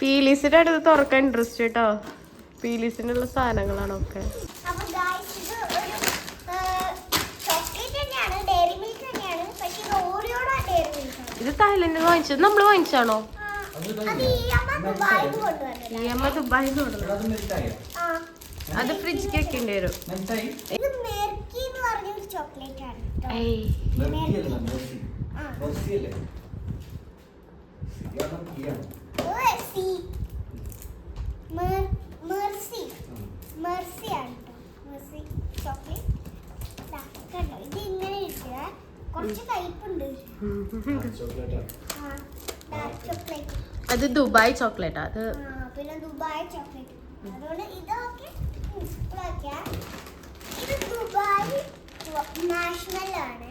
പീലീസിന്റെ അടുത്ത് തുറക്കാൻ ഇൻട്രസ്റ്റ് കേട്ടോ പീലീസിനുള്ള സാധനങ്ങളാണ് ഒക്കെ? ഇത് തായ്ലൻഡിൽ വാങ്ങിച്ചത്. നമ്മൾ വാങ്ങിച്ചാണോ അത് അമ്മ ഫ്രിഡ്ജിൽ വെക്കേണ്ടി വരും. മെർക്കി എന്ന് പറഞ്ഞ ചോക്ലേറ്റ് ആണ് അത് ദുബായ് ചോക്ലേറ്റ്. അത് പിന്നെ ദുബായ് ചോക്ലേറ്റ്. അതുകൊണ്ട് ഇതൊക്കെ ഇത് ദുബായ് നാഷണൽ ആണ്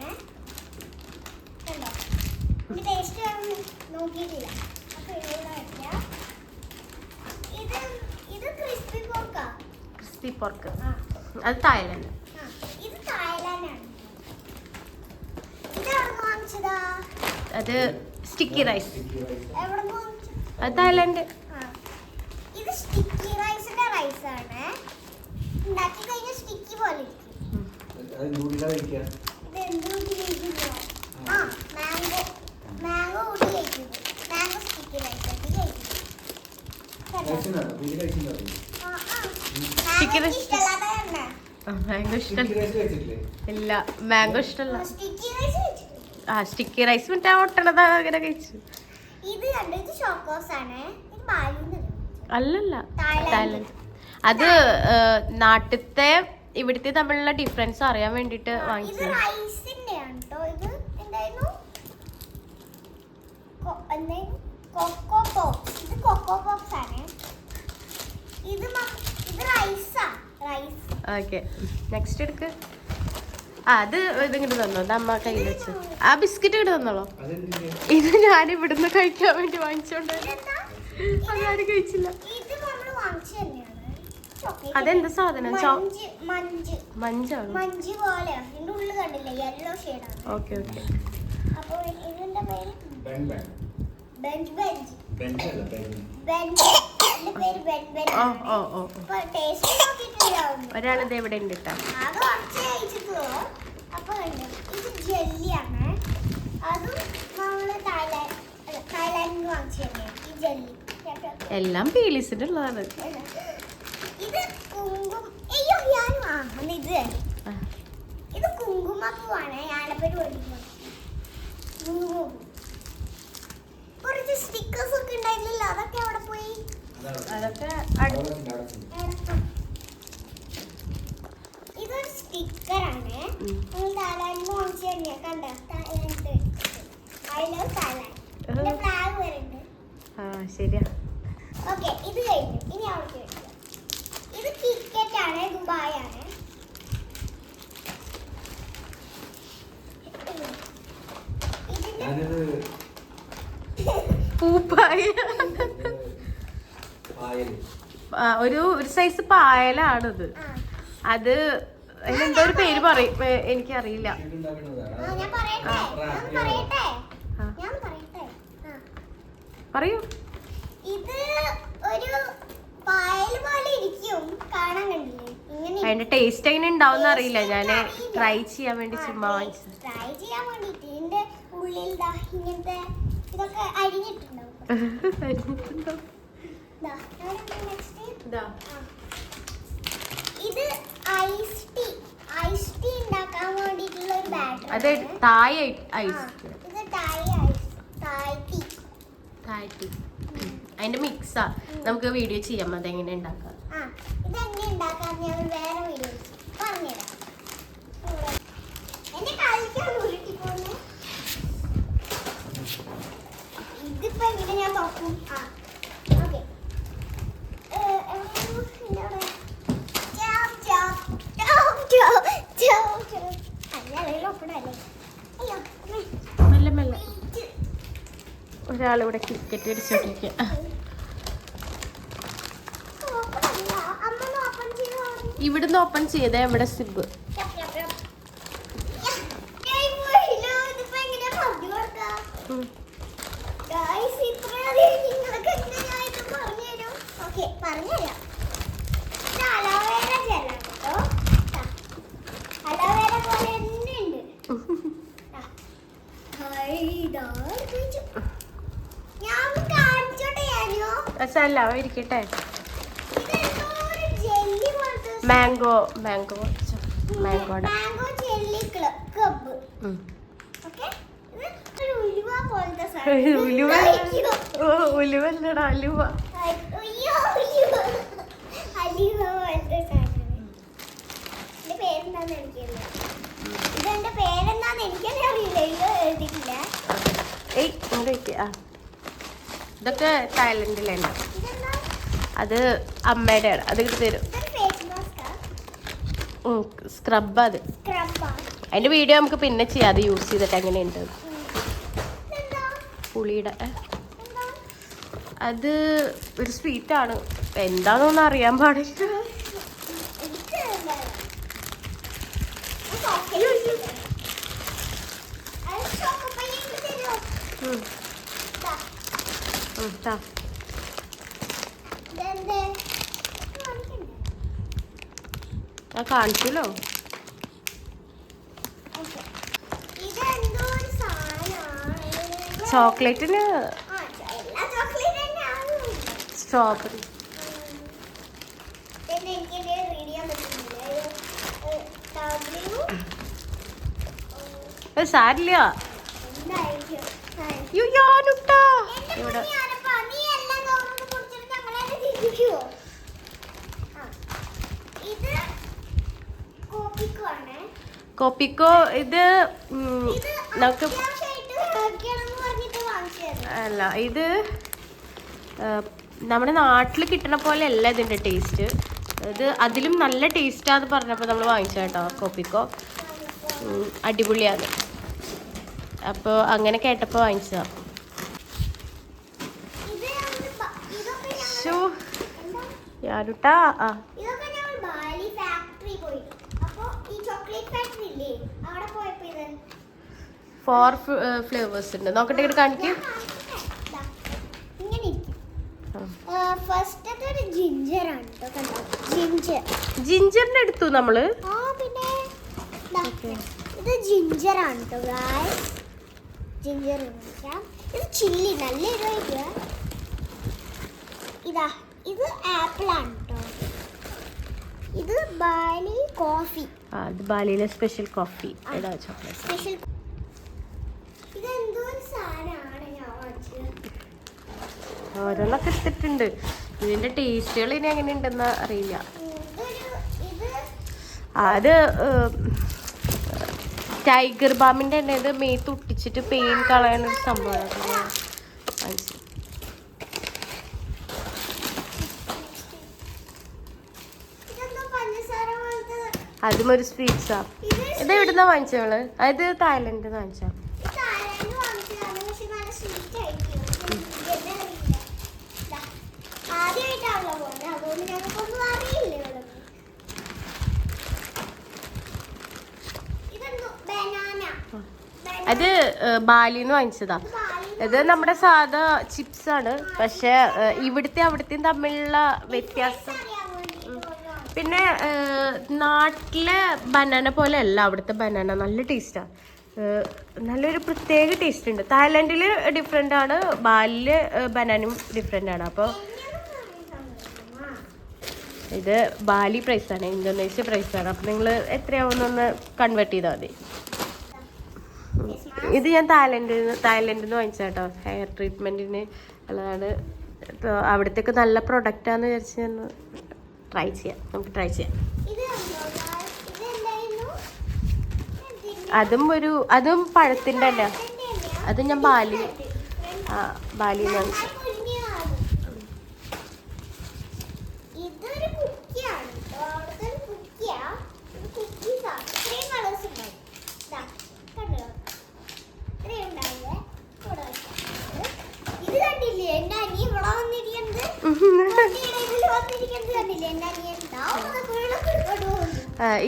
കണ്ടോ? ടേസ്റ്റ് നോക്കിയിട്ടില്ല. അപ്പൊ ഇവിടെ വെക്കാം. ഇത് ഇത് ക്രിസ്പി പോർക്കാ. Crispy pork. ആ. അത് തായ്ലൻഡ്. ആ, ഇത് തായ്ലാൻഡാണ്. ഇത് എവിടെ വാങ്ങിച്ചതാ? അത് സ്റ്റിക്കി റൈസ്. അത് തായ്ലാൻഡ്. ആ. ഇത് സ്റ്റിക്കി റൈസിന്റെ റൈസ് ആണ്. ഉണ്ടാക്കി കഴിഞ്ഞാൽ സ്റ്റിക്കി പോലെ ഇരിക്കും. ഇത് എന്ത് കൂട്ടിയിരിക്കുന്നു ആ മാംഗോ. മാംഗോ കൂട്ടി മാംഗോ സ്റ്റിക്കി റൈസ് ആക്കി കഴിക്കുന്നു കേട്ടോ? കഴിച്ചിട്ടുണ്ടോ? വീട്ടിൽ കഴിച്ചിട്ടുണ്ടോ? ആ, ആ. Mango rice. ഇഷ്ടമല്ലാത്തതാണ് മാംഗോ ഇഷ്ടം. സ്റ്റിക്കി റൈസ് ഇല്ല മാംഗോ ഇഷ്ടമല്ല കഴിച്ചിട്ടുണ്ട്. ആ സ്റ്റിക്കി റൈസ് മറ്റേ ഒട്ടണത് അങ്ങനെ കഴിച്ചു. ഇത് കണ്ടു? ഇത് ചോക്കോസ് ആണ്. അല്ലല്ല തായ്ലാൻഡ്. അത് നാട്ടിലത്തെ ഇവിടുത്തെ തമ്മിലുള്ള ഡിഫറൻസ് അറിയാൻ വേണ്ടിട്ട് ഇത് വാങ്ങിച്ചത് റൈസിന്റെ ആണ് കേട്ടോ ഇത് എന്തായിരുന്നു എന്തായിരുന്നു കൊക്കോ പോപ്സ്. ഇത് കൊക്കോ പോപ്സ് ആണ്. ഇത് ഇത് റൈസാ റൈസ് ഓക്കെ നെക്സ്റ്റ് എടുക്ക്. ആ അത് ഇതിങ്ങോട്ട് തന്നോ. അമ്മ കയ്യിൽ വെച്ച്. ആ ബിസ്ക്കറ്റ് ഇങ്ങോട്ട് തന്നോളോ. ഇത് ഞാൻ ഇവിടുന്ന് കഴിക്കാൻ വേണ്ടി വാങ്ങിച്ചോണ്ട് അതാരും കഴിച്ചില്ല. ഇത് നമ്മൾ വാങ്ങിച്ചു തന്നെയാണ്. ചോക്ലേറ്റ് അതെന്ത് സാധനം? മഞ്ചാണ്? പോലെ. ഇതിന്റെ ഉള്ളിൽ കണ്ടില്ലേ? യെല്ലോ ഷെയ്ഡാണ് ഓക്കെ ഓക്കെ ഒരാളിത് ഇവിടെ ഉണ്ട് കേട്ടോ ജെല്ലിയാണ് അതും നമ്മൾ തായ്ലാൻഡ് വാങ്ങിച്ചു ഈ ജെല്ലി എല്ലാം പീലീസിന്റെ ഉള്ളതാണ് ഇത് കുങ്കും അയ്യോ ഞാൻ വാങ്ങുന്നത് ഇത്. കുങ്കുമപ്പൂവാണ്. കുങ്കുമപ്പൂ. അതൊക്കെ അവിടെ പോയി? അതൊക്കെ എവിടെ? ഇതൊരു സ്റ്റിക്കറാണ്. ഉം. നമ്മൾ തായ്ലാൻഡിൽ വാങ്ങിച്ചു തന്നെയാ. കണ്ട? Thailand I love Thailand flag വരുന്നുണ്ട് ആ ശരിയാ. ഓക്കെ ഇത് കഴിഞ്ഞു ഇനി അവർക്ക് കഴിക്കാം ഇത് കിറ്റ്കറ്റ് ആണ് ദുബായ് ആണ് ഇതിന്റെ ഞാനിത് പൂപ്പായ പായൽ ആ, ഒരു ഒരു സൈസ് പായലാണിത്. അത് അത് എന്തോ ഒരു പേര് പറയും. എനിക്കറിയില്ല. പറയൂ. ഇത് ഒരു പായൽ പോലെ ഇരിക്കും. കാണാൻ കണ്ടില്ലേ? അതിന്റെ ടേസ്റ്റ് എങ്ങനെ ഉണ്ടാവും അറിയില്ല. ഞാൻ ട്രൈ ചെയ്യാൻ വേണ്ടി ചുമ്മാ വാങ്ങിച്ചു ട്രൈ ചെയ്യാൻ വേണ്ടിട്ട് ഇതിന്റെ ഉള്ളിൽ ഇങ്ങനത്തെ ഇതൊക്കെ അരിഞ്ഞിട്ടുണ്ടാവും. ഞാനിപ്പോ next ഇതാ. ഇത് ഐസ് ടീ ഐസ് ടീ ഉണ്ടാക്കാൻ വേണ്ടിയിട്ടുള്ള ഒരു അത് തായ് ഐസ് ഇത് Thai ice Thai tea Thai tea അതിന്റെ മിക്സാ നമുക്ക് വീഡിയോ ചെയ്യാം. അതെങ്ങനെ ഉണ്ടാക്കാം? ആ എങ്ങനെ ഉണ്ടാക്കാന്ന് ഞാൻ വേറെ വീഡിയോ പറഞ്ഞുതരാം. എന്നെ കളിക്കാൻ ഉരുട്ടിപ്പോന്നെ ഇതിപ്പോ എങ്ങനെ ഞാൻ നോക്കും ആ ഓക്കെ അയ്യോ മെല്ലെ മെല്ലെ ഒരാളിവിടെ ക്രിക്കറ്റ് അടിച്ചോണ്ടിരിക്കുക ഇവിടുന്ന് ഓപ്പൺ ചെയ്തേ ഇവിടെ സിബ്. Yap, ഞാനോ അവ ഇരിക്കട്ടെ. മാംഗോ മാംഗോ മാംഗോടെ ഉലുവ ഉലുവല്ലടാ അലുവ. പേരെന്താന്ന് എനിക്കറിയില്ല. ഇതെന്റെ പേരെന്താന്ന് ഇത് എഴുതിയിട്ടില്ല. ഏയ്. ആ. ഇതൊക്കെ തായ്ലൻഡിലാണ് ഇതെന്താ അത് അമ്മയുടെ ആണ് അത് കിട്ടി തരും സ്ക്രബ്? അത് അതിന്റെ വീഡിയോ നമുക്ക് പിന്നെ ചെയ്യാം. അത് യൂസ് ചെയ്തിട്ട് എങ്ങനെയുണ്ട്? പുളിയുടെ അത് ഒരു സ്വീറ്റ് ആണ് എന്താണെന്ന് അറിയാൻ പാടില്ല. ഉം, കാണിച്ചല്ലോ. ചോക്ലേറ്റിന്. സ്ട്രോബെറി. സാരില്ല. പിന്നെ ഇത് കോപ്പിക്കോ? ആണേ. കോപ്പിക്കോ ഇത് നമുക്ക് അല്ല ഇത് നമ്മുടെ നാട്ടിൽ കിട്ടണ പോലെ അല്ല ഇതിന്റെ ടേസ്റ്റ്. ഇത് അതിലും നല്ല ടേസ്റ്റാന്ന് പറഞ്ഞപ്പോൾ നമ്മൾ വാങ്ങിച്ച കേട്ടോ കോപ്പിക്കോ. അടിപൊളിയാണ്. അപ്പോൾ അങ്ങനെ കേട്ടപ്പോൾ വാങ്ങിച്ചതാണ് ഇത് ഞങ്ങൾ ബ- ഇതൊക്കെ ഞങ്ങൾ ഷോ എന്താ? ഞാനുട്ടാ ആ. ഇതൊക്കെ ഞങ്ങൾ ബാലി ഫാക്ടറി പോയി. അപ്പോൾ ഈ ചോക്ലേറ്റ് ഫാക്ടറി ഇല്ലേ? അവിടെ പോയപ്പോൾ ഇത്. ഫോർ ഫ്ലേവേഴ്സ് ഉണ്ട്. നോക്കട്ടെ ഇങ്ങോട്ട് കാണിക്ക്. ജിഞ്ചറിന്റെ എടുത്തു ദാ, ഇത് ജിഞ്ചർ ആണ് കേട്ടോ ജിഞ്ചർ ഇത് ചില്ലി നല്ല എരിവായിരിക്കുക ഇതാ ഇത് ആപ്പിൾ ആണ് കേട്ടോ ഇത് ബാലി കോഫി. ആ ഇത് ബാലിയിലെ സ്പെഷ്യൽ കോഫി എടാ ചോക്ലേറ്റ് സ്പെഷ്യൽ ഇതെന്തോ ഒരു സാധനമാണ് ഞാൻ വാങ്ങിച്ചത്. ഓരോന്നൊക്കെ എടുത്തിട്ടുണ്ട് ഇതിന്റെ ടേസ്റ്റുകൾ ഇനി എങ്ങനെ ഉണ്ടെന്ന് അറിയില്ല ഇത് അത് ടൈഗർ ബാമിന്റെ തന്നെ ഇത് മേത്ത് ഒട്ടിച്ചിട്ട് പെയിൻ കളയണ ഒരു സംഭവമാണ് അത് ഞാൻ വാങ്ങിച്ചത്. ഇതെന്തോ പഞ്ചസാര പോലത്തെ അതും ഒരു സ്വീറ്റ്സാ ആ ഇത് എവിടുന്നാ വാങ്ങിച്ചത് നമ്മൾ അത് തായ്ലൻഡിൽ നിന്ന് വാങ്ങിച്ചാ ഈ തായ്ലാൻഡ് ബനാന അത് ബാലിന്ന് വാങ്ങിച്ചതാ. ഇത് നമ്മുടെ സാധാ ചിപ്സ് ആണ്. പക്ഷെ ഇവിടുത്തെ അവിടുത്തെയും തമ്മിലുള്ള വ്യത്യാസം പിന്നെ നാട്ടിലെ ബനാന പോലെ അല്ല അവിടുത്തെ ബനാന നല്ല ടേസ്റ്റാണ് നല്ലൊരു പ്രത്യേക ടേസ്റ്റ് ഉണ്ട്. തായ്ലൻഡിൽ ഡിഫറെന്റ് ആണ്. ബാലിൽ ബനാനും ഡിഫറെന്റ് ആണ്. അപ്പോൾ ഇത് ബാലി പ്രൈസാണ് ഇന്തോനേഷ്യ പ്രൈസാണ് അപ്പോൾ നിങ്ങൾ എത്രയാവുന്നൊന്ന് കൺവേർട്ട് ചെയ്താൽ മതി. ഇത് ഞാൻ തായ്ലൻഡിൽ നിന്ന് തായ്ലൻഡിൽ നിന്ന് വാങ്ങിച്ച കേട്ടോ ഹെയർ ട്രീറ്റ്മെന്റിന് ഉള്ളതാണ്. അവിടത്തേക്ക് നല്ല പ്രൊഡക്റ്റാന്ന് വിചാരിച്ച് ഞാൻ ട്രൈ ചെയ്യാം. നമുക്ക് ട്രൈ ചെയ്യാം. അതും ഒരു അതും പഴത്തിന്റെ തന്നെ അത് ഞാൻ ബാലി ആ ബാലിയിൽ നിന്ന് വാങ്ങിച്ചു ഇതൊരു കുക്കിയാണ് കേട്ടോ അവിടുത്തെ ഒരു കുക്കിയാ ഇത് കുക്കീസാണ് ഇത്രയും കളേഴ്സ് ഉണ്ടാവും ദാ, കണ്ടോ ഇത്രയും ഉണ്ടാവില്ലേ ഇവിടെ വെക്കാം. ഇത് കണ്ടില്ലേ എന്റെ അനിയൻ ഇവിടെ വന്നിരിക്കുന്നത് കുട്ടിയുടെ ഇതിൽ വന്നിരിക്കുന്നത് കണ്ടില്ലേ എന്റെ അനിയൻ ദാ, ഒന്ന് വീണൊക്കെ എടുത്തോണ്ട് പോകുന്നു. ആ,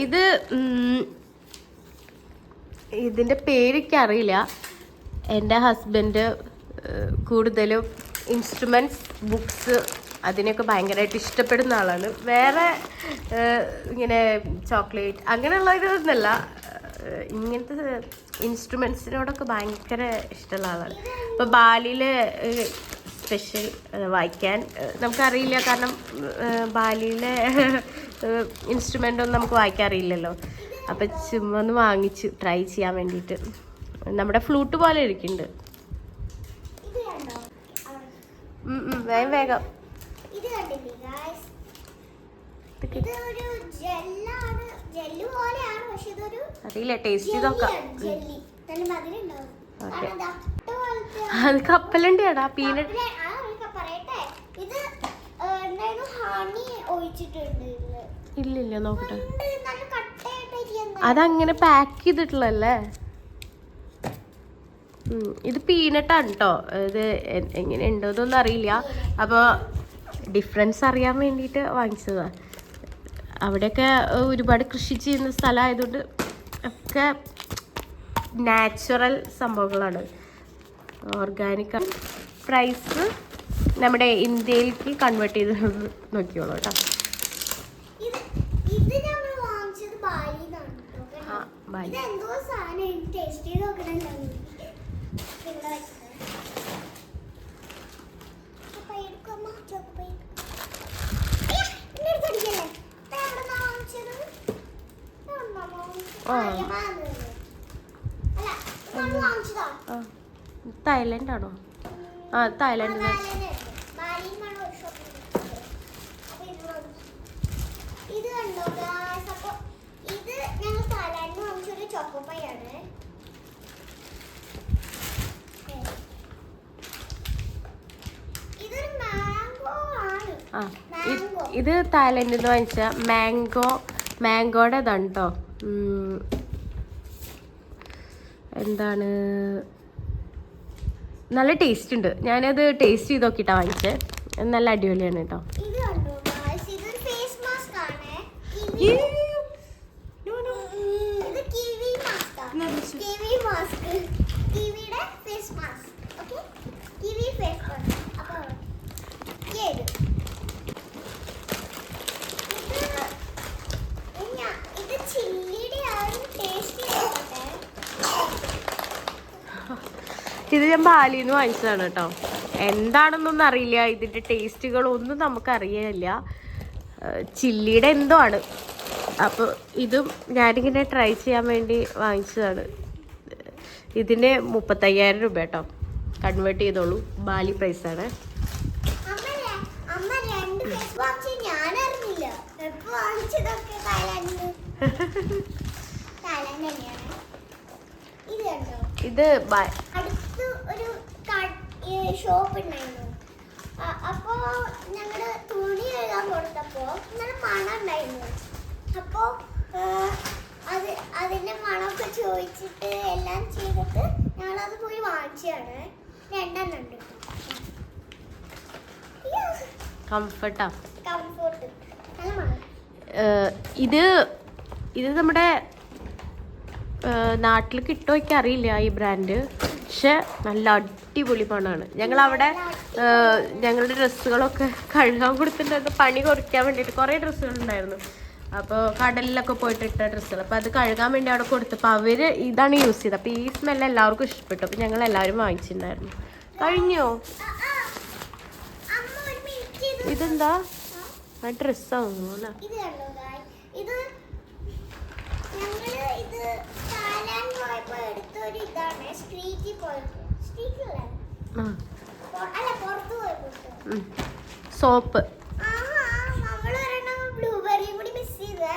ഇത് ഇതിന്റെ പേരൊക്കെ അറിയില്ല എന്റെ ഹസ്ബൻഡ് കൂടുതലും ഇൻസ്ട്രുമെന്റ്സ് ബുക്സ് അതിനെയൊക്കെ ഭയങ്കരമായിട്ട് ഇഷ്ടപ്പെടുന്ന ആളാണ്. വേറെ ഇങ്ങനെ ചോക്ലേറ്റ് അങ്ങനെയുള്ള ഇതൊന്നുമല്ല ഇങ്ങനത്തെ ഇൻസ്ട്രുമെന്റ്സിനോടൊക്കെ ഭയങ്കര ഇഷ്ടമുള്ള ആളാണ്. ഇപ്പൊ ബാലിയിൽ സ്പെഷ്യൽ വായിക്കാൻ. നമുക്കറിയില്ല കാരണം ബാലിയിലെ ഇൻസ്ട്രുമെന്റ് ഒന്നും നമുക്ക് വായിക്കാൻ അറിയില്ലല്ലോ അപ്പം ചുമ്മാ ഒന്ന് വാങ്ങിച്ചു ട്രൈ ചെയ്യാൻ വേണ്ടിയിട്ട്. നമ്മുടെ ഫ്ലൂട്ട് പോലെ ഇരിക്കുന്നുണ്ട്. വേഗം വേഗം. അറിയില്ല ടേസ്റ്റ് ചെയ്ത് നോക്കാം. ഓക്കേ. അത് കപ്പലണ്ടിയാടാ പീനട്ട്. ഇല്ലില്ല നോക്കട്ടെ. അതങ്ങനെ പാക്ക് ചെയ്തിട്ടുള്ളല്ലേ ഇത് പീനട്ടാണ് കേട്ടോ ഇത് എങ്ങനെ ഉണ്ടോന്നൊന്നും അറിയില്ല. അപ്പോൾ ഡിഫറൻസ് അറിയാൻ വേണ്ടിയിട്ട് വാങ്ങിച്ചതാ. അവിടെയൊക്കെ ഒരുപാട് കൃഷി ചെയ്യുന്ന സ്ഥലമായതുകൊണ്ട് ഒക്കെ നാച്ചുറൽ സംഭവങ്ങളാണ്. ഓർഗാനിക് പ്രൈസ് നമ്മുടെ ഇന്ത്യയിലേക്ക് കൺവേർട്ട് ചെയ്ത് നോക്കിയോളൂ കേട്ടോ. ഇത് തായ്ലൻഡ് ആണോ ആ തായ്ലൻഡ് ആ, ബാലിന്ന്. ബാലിന്നാണ് ഒരു shop ൽ കിട്ടുന്നത്. അപ്പൊ ഇത് കണ്ടോ guys? അപ്പൊ ഇത് തായ്ലാൻഡിൽ ആ ഇത് തായ്ലൻഡിൽ നിന്ന് വാങ്ങിച്ച മാംഗോ മാംഗോയുടെ ഇതാണ് കേട്ടോ എന്താണ് നല്ല ടേസ്റ്റ് ഉണ്ട്. ഞാനത് ടേസ്റ്റ് ചെയ്ത് നോക്കിട്ടാ വാങ്ങിച്ചത് നല്ല അടിപൊളിയാണ് കേട്ടോ ഇത് കണ്ടോ guys? ഇതൊരു ഫേസ് മാസ്ക് ആണ് ഇത് kiwi mask kiwi mask കിവിയുടെ face mask okay kiwi face mask അപ്പോൾ ഏത് ഇത് ഇഞ്ഞ- ഇത് ചില്ലിയുടെ ആ ഒരു ടേസ്റ്റ് ചെയ്തോട്ടെ ഇത് ഞാൻ ബാലിയിൽ നിന്ന് വാങ്ങിച്ചതാണ് കേട്ടോ. എന്താണെന്നൊന്നും അറിയില്ല. ഇതിന്റെ ടേസ്റ്റുകളൊന്നും നമുക്ക് അറിയില്ല ചില്ലിയുടെ എന്തോ ആണ്. അപ്പോൾ ഇതും ഞാനിങ്ങനെ ട്രൈ ചെയ്യാൻ വേണ്ടി വാങ്ങിച്ചതാണ്. ഇതിന് മുപ്പത്തയ്യായിരം രൂപ കേട്ടോ. കൺവേർട്ട് ചെയ്തോളൂ. ബാലി പ്രൈസാണ് അമ്മ ഇത് ഷോപ്പ് ഉണ്ടായിരുന്നു അപ്പോ ഞങ്ങൾ തുണി എഴുതാൻ കൊടുത്തപ്പോ നല്ല മണം ഉണ്ടായിരുന്നു അപ്പോ അത് അതിന്റെ മണമൊക്കെ ചോദിച്ചിട്ട് എല്ലാം ചെയ്തിട്ട് ഞങ്ങളത് പോയി വാങ്ങിച്ചതാണ്. രണ്ടെണ്ണം ഉണ്ട് കംഫർട്ടാ കംഫർട്ട് ഇത് ഇത് നമ്മുടെ നാട്ടിൽ കിട്ടുമോ എനിക്ക് അറിയില്ല ഈ ബ്രാൻഡ് പക്ഷെ നല്ല അടിപൊളി പണമാണ് ഞങ്ങൾ അവിടെ ഞങ്ങളുടെ ഡ്രസ്സുകളൊക്കെ കഴുകാൻ കൊടുത്തിട്ടുണ്ടായിരുന്നു പണി കുറയ്ക്കാൻ വേണ്ടിയിട്ട് കുറേ ഡ്രസ്സുകൾ ഉണ്ടായിരുന്നു അപ്പോൾ കടലിലൊക്കെ പോയിട്ട് ഇട്ട ഡ്രസ്സുകൾ. അപ്പോൾ അത് കഴുകാൻ വേണ്ടി അവിടെ കൊടുത്തപ്പോൾ അവർ ഇതാണ് യൂസ് ചെയ്തത്. അപ്പോൾ ഈ സ്മെല്ല് എല്ലാവർക്കും ഇഷ്ടപ്പെട്ടു. അപ്പോൾ ഞങ്ങൾ എല്ലാവരും വാങ്ങിച്ചിട്ടുണ്ടായിരുന്നു. കഴിഞ്ഞോ? ഇതെന്താ? ആ ഡ്രസ്സാണോ അല്ലേ? ഇത് പോയപ്പോ എടുത്ത ഒരു ഇതാണ്. സ്ട്രീറ്റിൽ പോയപ്പോ. സ്ട്രീറ്റിലല്ല ആ. അല്ല പുറത്ത് പോയപ്പോ സോപ്പ്.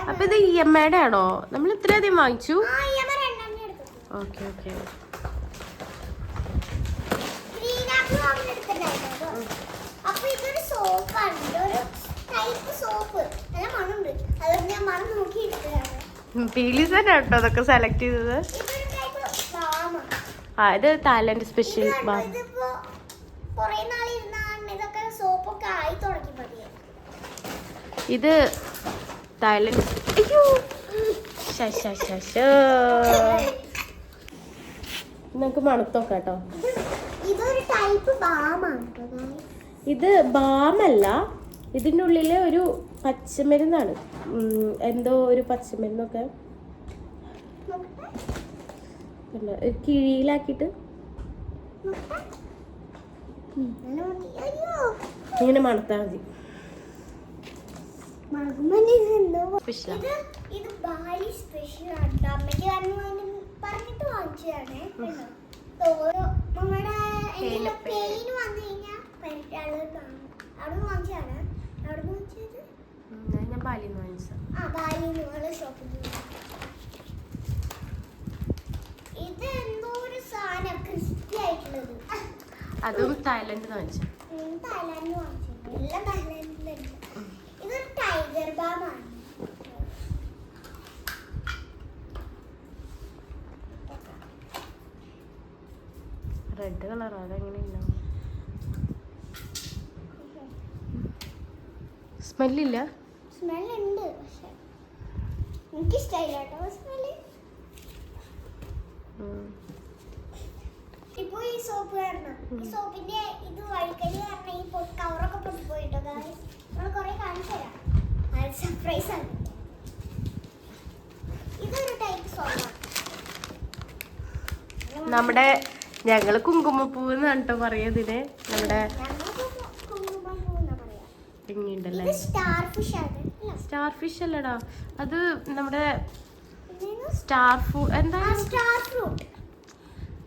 അപ്പൊ ഇത് ഇ എം ഐയുടെ ആണോ? നമ്മൾ ഇത്രയധികം വാങ്ങിച്ചു? ഓക്കെ ഓക്കെ അപ്പൊ ഇതൊരു സോപ്പാണ് ഇതൊരു ടൈപ്പ് സോപ്പ് നല്ല മണമുണ്ട് അതുകൊണ്ട് ഞാൻ മണം നോക്കി എടുത്തതാണ് പീലീസ് തന്നെ കേട്ടോ അതൊക്കെ സെലക്ട് ചെയ്തത്. ആ ഇത് തായ്ലൻഡ് സ്പെഷ്യൽ ബാം. ഇത് തായ്ലൻഡ് അയ്യോ. നമുക്ക് മണത്തോക്കാം കേട്ടോ. ഇത് ബാമല്ല. ഇതിന്റെ ഉള്ളിൽ ഒരു പച്ചമരുന്നാണ്. എന്തോ ഒരു പച്ചമരുന്നൊക്കെ. പിന്നെ ഒരു കിഴിയിലാക്കിയിട്ട്. നല്ല മതി. അയ്യോ ഇങ്ങനെ മണത്താൽ മതി അവിടെ വാങ്ങിച്ചതാണ്. അവിടെ വാങ്ങിച്ചത് അത് ഞാൻ വാങ്ങിച്ചത്. ആ ബാലി നിങ്ങൾ ഷോപ്പിൽ ഇത് എന്തോ ഒരു സാധനം ക്രിസ്പി ആയിട്ടുള്ളത്. അതും തായ്ലൻഡ് എല്ലാം തായ്ലാൻഡിലുണ്ട്. ഇതൊരു ടൈഗർ ബാമാണ് റെഡ് കളർ അതെങ്ങനെ ഉണ്ടാവും? സ്മെല്ലില്ല സ്മെൽ ഉണ്ട് പക്ഷെ എനിക്കിഷ്ടായില്ല കേട്ടോ സ്മെല്ല് ഇപ്പൊ ഈ സോപ്പ് കാരണം ഈ സോപ്പിന്റെ ഇത് വഴിക്കൽ കാരണം ഈ കവറൊക്കെ പൊട്ടി പോയിട്ടോ നമ്മൾ കുറെ കാണിച്ചു തരാം. അത് സർപ്രൈസ് ആണ്. ഇതൊരു ടൈപ്പ് സോപ്പാണ് നമ്മുടെ ഞങ്ങൾ കുങ്കുമപ്പൂവ് എന്നാണ് കേട്ടോ പറയതിന്. നമ്മുടെ ഞങ്ങൾക്ക് കുങ്കുമം പൂ എന്നാ പറയാ ഇങ്ങുണ്ടല്ലേ ഇത് സ്റ്റാർ ഫിഷ് ആണ് അല്ല? സ്റ്റാർ ഫിഷ് അല്ലടാ. അത് നമ്മുടെ സ്റ്റാർ ഫു എന്താ?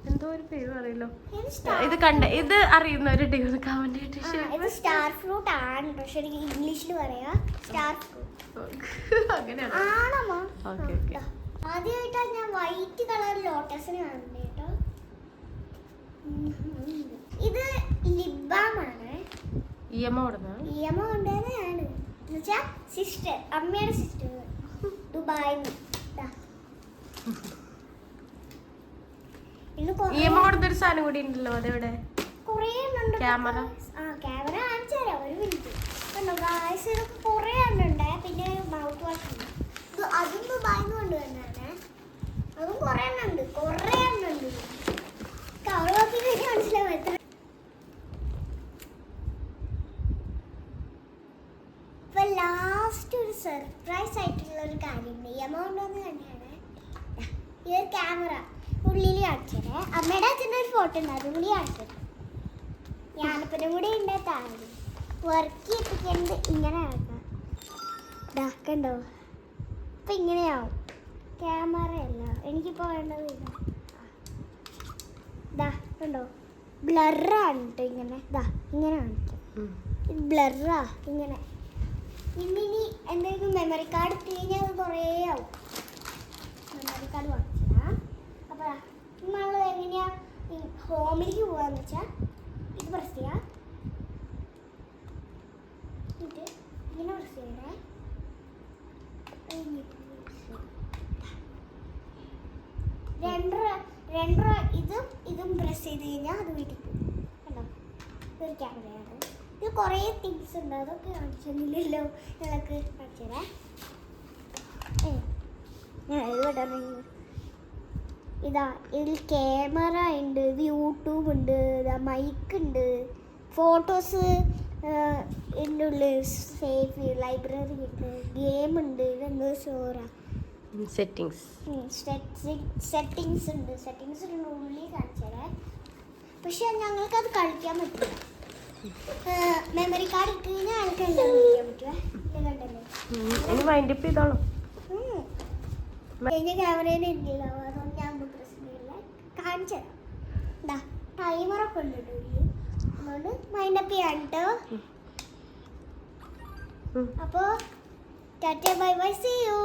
എന്തോ ഒരു പേര് പറയല്ലോ. ഇത് സ്റ്റാർ ഇത് കണ്ട ഇത് അറിയുന്നവരുടെ കമന്റ് ആയിട്ട് സ്റ്റാർ ഫ്രൂട്ട് ആണ് പക്ഷെ എനിക്ക് ഇംഗ്ലീഷിൽ പറയാ. സ്റ്റാർ ഫ്രൂട്ട് അങ്ങനെയാണ്? ആണമ്മ ഓക്കേ, ഓക്കേ. ആദ്യമായിട്ടാ ഞാൻ വൈറ്റ് കളർ ലോട്ടസിന് കാണുന്നത് കേട്ടോ ഉം, ഉണ്ട്. ഇത് ലിബാമാണ് ഇ എം ഓടുന്ന ഇയമ്മ കൊണ്ടുവന്നതാണ്. എന്നുവെച്ചാ സിസ്റ്റർ അമ്മയുടെ സിസ്റ്റർ ദുബായിൽ എം സാധനം കൂടി ഉണ്ടല്ലോ അതെവിടെ? Camera. ആ ക്യാമറ കാണിച്ചു തരാം ഒരു മിനിറ്റ് കണ്ടോ ഗായ്സ് ഇതൊക്കെ കുറേ എണ്ണുണ്ട്. പിന്നെ മൗത്ത് വാഷ് ഉണ്ട് അതും ദുബായിന്ന് കൊണ്ടുവന്നാണ് അതും കുറേ എണ്ണുണ്ട്. കുറേ എണ്ണുണ്ട് കവർ നോക്കി കഴിഞ്ഞാൽ മനസ്സിലാവും എത്ര ഇപ്പൊ ലാസ്റ്റ് ഒരു സർപ്രൈസ് ആയിട്ടുള്ള ഒരു കാര്യമുണ്ട്. ഈ എമൗണ്ട് ഒന്ന് തന്നെയാണ് ഈ ഒരു ക്യാമറ ഉള്ളിൽ കാണിച്ചത്. അമ്മയുടെ അച്ഛന്റെ ഒരു ഫോട്ടോ ഉണ്ട് അതും കൂടി കാണിച്ചത്. ഞാനിപ്പം കൂടി ഉണ്ട് താഴെ വർക്ക് ചെയ്യിപ്പിക്കുന്നത് ഇങ്ങനെ ആക്കാം ദാ കണ്ടോ? ഇപ്പം ഇങ്ങനെയാവും. ക്യാമറ അല്ല. എനിക്കിപ്പോൾ വേണ്ടത് ഇതാ. കണ്ടോ? ബ്ലറാണ് കേട്ടോ ഇങ്ങനെ. ദാ ഇങ്ങനെ കാണിക്കും. ബ്ലറാ ഇങ്ങനെ. ഇന്നിനി എന്തെങ്കിലും മെമ്മറി കാർഡ് കഴിഞ്ഞാൽ അത് കുറേ ആവും. മെമ്മറി കാർഡ് വാങ്ങിച്ചതാ. അപ്പോൾ നമ്മൾ എങ്ങനെയാ ഹോമിലേക്ക് പോകാന്ന് വെച്ചാൽ ഇത് പ്രസ് ചെയ്യാം. ഇത് ഇങ്ങനെ പ്രസ് ചെയ്യണേ. രണ്ട് രണ്ട് ഇതും ഇതും പ്രസ് ചെയ്ത് കഴിഞ്ഞാൽ അത് വീട്ടിൽ പോകും. കേട്ടോ ഇത് കുറേ തിങ്സ് ഉണ്ട്. അതൊക്കെ കാണിച്ചില്ലല്ലോ ഞങ്ങൾക്ക് കാണിച്ചുതരാം ഇത് ഇതിൽ ക്യാമറ ഉണ്ട് ഇത് യൂട്യൂബ് ഉണ്ട് ഇതാ മൈക്ക് ഉണ്ട്. ഫോട്ടോസ് എന്റെ ഉള്ളിൽ സേഫ് ലൈബ്രറി ഉണ്ട് ഗെയിം ഉണ്ട് ഇതെന്തോ ഷോറാ സെറ്റിങ്സ് സെറ്റിങ്സ് ഉണ്ട്. സെറ്റിങ്സ് ഉള്ളിൽ കാണിച്ചുതരാം പക്ഷെ ഞങ്ങൾക്കത് കളിക്കാൻ പറ്റില്ല. മെമ്മറി കാർഡ് ഇട്ടുകഴിഞ്ഞാൽ പറ്റുമേ ഇനി വൈൻഡപ്പ് ചെയ്തോളൂ. ഉം. കഴിഞ്ഞ ക്യാമറയിൽ ഇല്ലല്ലോ അതുകൊണ്ട് ഞാൻ പ്രശ്നമില്ല കാണിച്ചു തരാം. എന്താ ടൈമറൊക്കെ ഉണ്ട് കേട്ടോ ഇതിൽ. അതുകൊണ്ട് മൈൻഡപ്പ് ചെയ്യാൻ കേട്ടോ. അപ്പോൾ tata bye bye see you